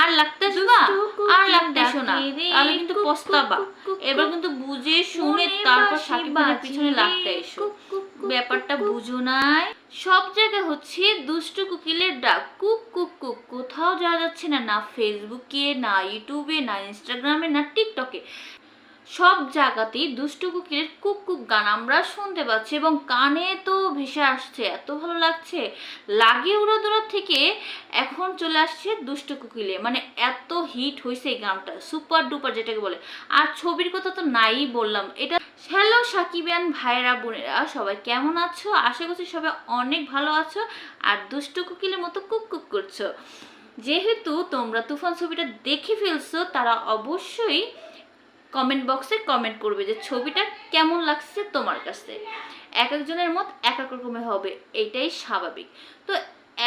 আর লাগতে শোনা আর লাগতে শোনা তাহলে কিন্তু পস্তাবা। এবার কিন্তু বুঝে শুনে তারপর সাকিব খানের পিছনে লাগতে এসো। ব্যাপারটা বুঝো নাই। সব জায়গায় হচ্ছে দুষ্টু কুকিলের ডাক। কুক কুক কুক। কোথাও যাওয়া যাচ্ছে না না ফেসবুকে না ইউটিউবে না ইনস্টাগ্রামে না টিকটকে সব জায়গাতেই দুষ্টু কুকিলের কুক কুক গান আমরা শুনতে পাচ্ছি এবং কানে তো ভেসে আসছে, এত ভালো লাগছে। লাগে উড়োদুরা থেকে এখন চলে আসছে দুষ্টু কুকিলে। মানে এত হিট হয়েছে এই গানটা, সুপার ডুপার যেটাকে বলে। আর ছবির কথা তো নাই বললাম, এটা হ্যালো সাকিবিয়ান ভাইরা বোনেরা, সবাই কেমন আছো? আশা করছি সবাই অনেক ভালো আছো আর দুষ্টু কুকিলের মতো কুক কুক করছ। যেহেতু তোমরা তুফান ছবিটা দেখে ফেলছো, তারা অবশ্যই কমেন্ট বক্সে কমেন্ট করবে যে ছবিটা কেমন লাগছে তোমার কাছে। এক একজনের মত এক এক রকমের হবে, এটাই স্বাভাবিক। তো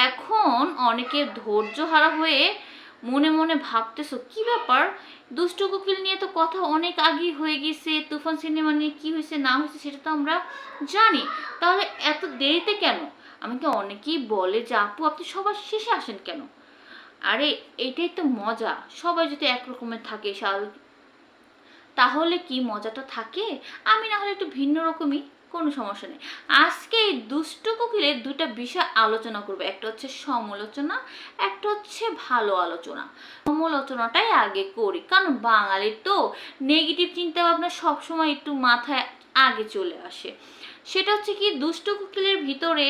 এখন অনেকে ধৈর্য হারা হয়ে মনে মনে ভাবতেছো, কি ব্যাপার? দুষ্ট কোকিল নিয়ে তো কথা অনেক আগেই হয়ে গেছে, তুফান সিনেমা নিয়ে কী হয়েছে, না হয়েছে সেটা তো আমরা জানি। তাহলে এত দেরিতে কেন? আমাকে অনেকেই বলে যে, আপু, আপনি সবার শেষে আসেন কেন? আরে, এটাই তো মজা। সবাই যদি একরকমের থাকে তাহলে কি মজাটা থাকে? আমি না হলে একটু ভিন্ন রকমই, কোনো সমস্যা নেই। আজকে এই দুষ্ট কোকিলের দুটা বিষয় আলোচনা করব। একটা হচ্ছে সমালোচনা, একটা হচ্ছে ভালো আলোচনা। সমালোচনাটাই আগে করি, কারণ বাঙালির তো নেগেটিভ চিন্তা ভাবনা সবসময় একটু মাথায় আগে চলে আসে। সেটা হচ্ছে কি, দুষ্ট কোকিলের ভিতরে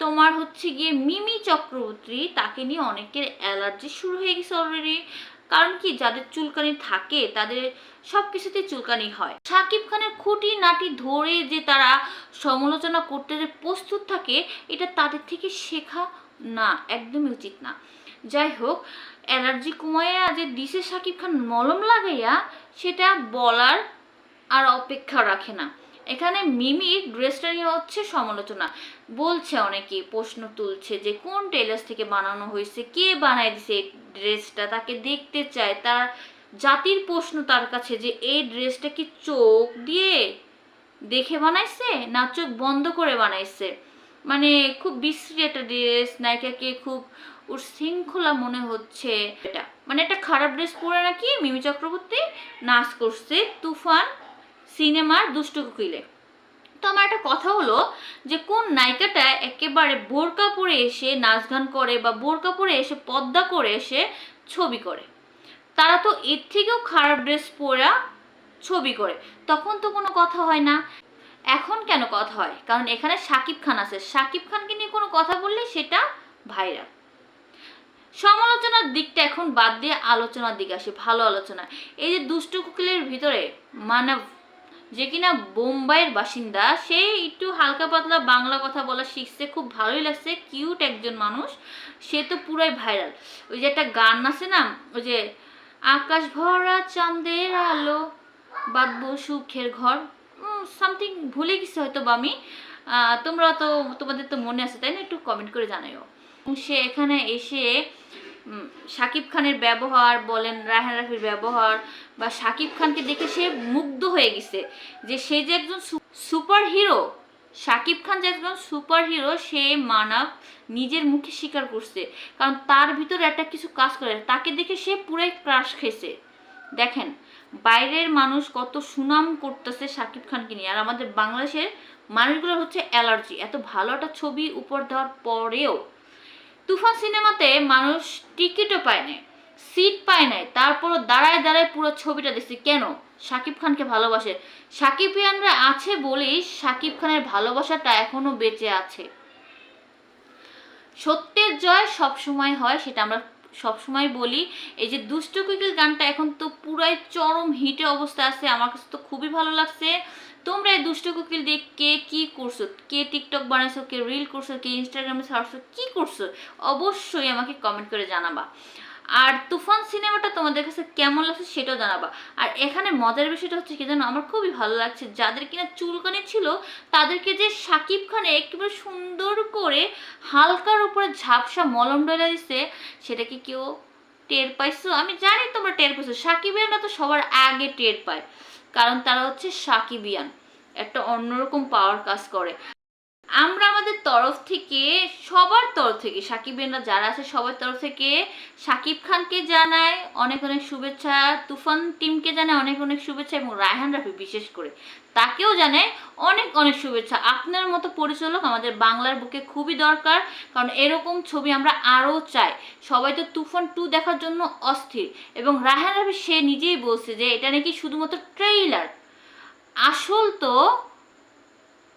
তোমার হচ্ছে গিয়ে মিমি চক্রবর্তী, তাকে নিয়ে অনেকের অ্যালার্জি শুরু হয়ে গেছে অলরেডি কারণ কি, যাদের চুলকানি থাকে, তাদের সব কিছুতে চুলকানি হয়। সাকিব খানের খুঁটি নাটি ধরে যে তারা সমালোচনা করতে যে প্রস্তুত থাকে, এটা তাদের থেকে শেখা না, একদমই উচিত না। যাই হোক অ্যালার্জি কমাইয়া যে দিশে সাকিব খান মলম লাগাইয়া, সেটা বলার আর অপেক্ষা রাখে না। এখানে মিমির ড্রেসটা নিয়ে হচ্ছে সমালোচনা। বলছে অনেকে, প্রশ্ন তুলছে যে কোন টেলার্স থেকে বানানো হয়েছে, কে বানায় দিছে ড্রেসটা, তাকে দেখতে চায়, তার জাতির প্রশ্ন তার কাছে যে এই ড্রেসটা কি চোখ দিয়ে দেখে বানাইছে না চোখ বন্ধ করে বানাইছে? মানে খুব বিশ্রী একটা ড্রেস, নায়িকাকে খুব উশৃঙ্খলা মনে হচ্ছে এটা। মানে একটা খারাপ ড্রেস পরে নাকি মিমি চক্রবর্তী নাচ করছে, তুফান সিনেমার দুষ্ট কুকিলে। তো আমার একটা কথা হলো যে, কোন নায়িকাটা একেবারে বোরকা পরে এসে নাচ গান করে বা বোরকা পরে এসে পদ্মা করে এসে ছবি করে? তারা তো এর থেকেও খারাপ ড্রেস পরা ছবি করে। তখন তো কোনো কথা হয় না। এখন কেন কথা হয়? কারণ এখানে সাকিব খান আছে। সাকিব খানকে নিয়ে কোনো কথা বললে সেটা ভাইরাল। সমালোচনার দিকটা এখন বাদ দিয়ে আলোচনার দিকে আসে, ভালো আলোচনা। এই যে দুষ্টু কুকিলের ভিতরে মানব যে কিনা বোম্বাইয়ের বাসিন্দা, সে একটু হালকা পাতলা বাংলা কথা বলা শিখছে, খুব ভালোই লাগছে কিউট একজন মানুষ, সে তো পুরাই ভাইরাল ওই যে একটা গান আছে না, ওই যে, আকাশ ভরা চাঁদের আলো, বাঁধবো সুখের ঘর। সামথিং ভুলে গেছি হয়তো বা আমি তোমরা তো, তোমাদের তো মনে আছে, তাই না? একটু কমেন্ট করে জানাইও। সে এখানে এসে শাকিব খানের ব্যবহার বলেন রায়হান রাফির ব্যবহার বা শাকিব খানকে দেখে সে মুগ্ধ হয়ে গেছে যে সে যে একজন সুপার হিরো শাকিব খান যে একজন সুপার হিরো সে মানব নিজের মুখে স্বীকার করছে। কারণ তার ভিতরে একটা কিছু কাজ করে, তাকে দেখে সে পুরাই ক্রাশ খেয়েছে। দেখেন, বাইরের মানুষ কত সুনাম করতেছে শাকিব খানকে নিয়ে। আর আমাদের বাংলাদেশের মানুষগুলোর হচ্ছে অ্যালার্জি। এত ভালো একটা ছবি উপর দেওয়ার পরেও তুফান সিনেমাতে মানুষ টিকিটও পায় নাই, সিট পায় নাই, তারপরও দাঁড়ায় দাঁড়ায় পুরো ছবিটা দেখছি। কেন? শাকিব খানকে ভালোবাসে। সাকিবিয়ানরা আছে বলেই শাকিব খানের ভালোবাসাটা এখনও বেঁচে আছে। সত্যের জয় সব সময় হয়, সেটা আমরা সবসময় বলি, এই যে দুষ্ট কুইকিল গানটা এখন তো পুরাই চরম হিটে অবস্থা আছে, আমার কাছে তো খুবই ভালো লাগছে। তোমরা এই দুষ্ট কুকিল দিয়ে কে কি করছ? কে টিকটক বানাইছো? কে রিল করছ? কে ইনস্টাগ্রামে ছাড়ছো কি করছ? অবশ্যই আমাকে কমেন্ট করে জানাবা। আর তুফান সিনেমাটা তোমাদের কাছে কেমন লাগছে সেটাও জানাবা। আর এখানে মজার বিষয়টা হচ্ছে কি জানো, আমার খুবই ভালো লাগছে। যাদের কিনা চুলকানি ছিল, তাদেরকে যে সাকিব খান একেবারে সুন্দর করে হালকার উপরে ঝাপসা মলম ডলে দিচ্ছে সেটা কি কেউ টের পাইছো? আমি জানি তোমরা টের পাইছো, সাকিবিয়ানরা তো সবার আগে টের পায়। কারণ তারা হচ্ছে সাকিবিয়ান, একটা অন্যরকম পাওয়ার কাজ করে। আমরা আমাদের তরফ থেকে, সবার তরফ থেকে সাকিবেনরা যারা আছে সবার তরফ থেকে সাকিব খানকে জানায় অনেক অনেক শুভেচ্ছা, তুফান টিমকে জানায় অনেক অনেক শুভেচ্ছা এবং রায়হান রাফি বিশেষ করে তাকেও জানায় অনেক অনেক শুভেচ্ছা। আপনার মতো পরিচালক আমাদের বাংলার বুকে খুবই দরকার, কারণ এরকম ছবি আমরা আরও চাই। সবাই তো তুফান টু দেখার জন্য অস্থির এবং রায়হান রাফি সে নিজেই বলছে যে এটা নাকি শুধুমাত্র ট্রেইলার আসল তো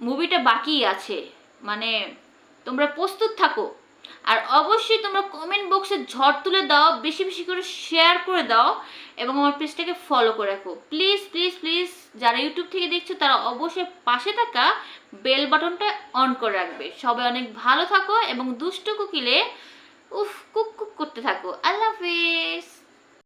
মুভিটা বাকি আছে। মানে তোমরা প্রস্তুত থাকো। আর অবশ্যই তোমরা কমেন্ট বক্সে ঝড় তুলে দাও, বেশি বেশি করে শেয়ার করে দাও এবং আমার পেজটাকে ফলো করে রাখো। প্লিজ প্লিজ প্লিজ যারা ইউটিউব থেকে দেখছ, তারা অবশ্যই পাশে থাকা বেল বাটনটা অন করে রাখবে। সবাই অনেক ভালো থাকো এবং দুষ্ট কুকিলে উফ, কুক কুক করতে থাকো। আল্লাহ হাফেজ।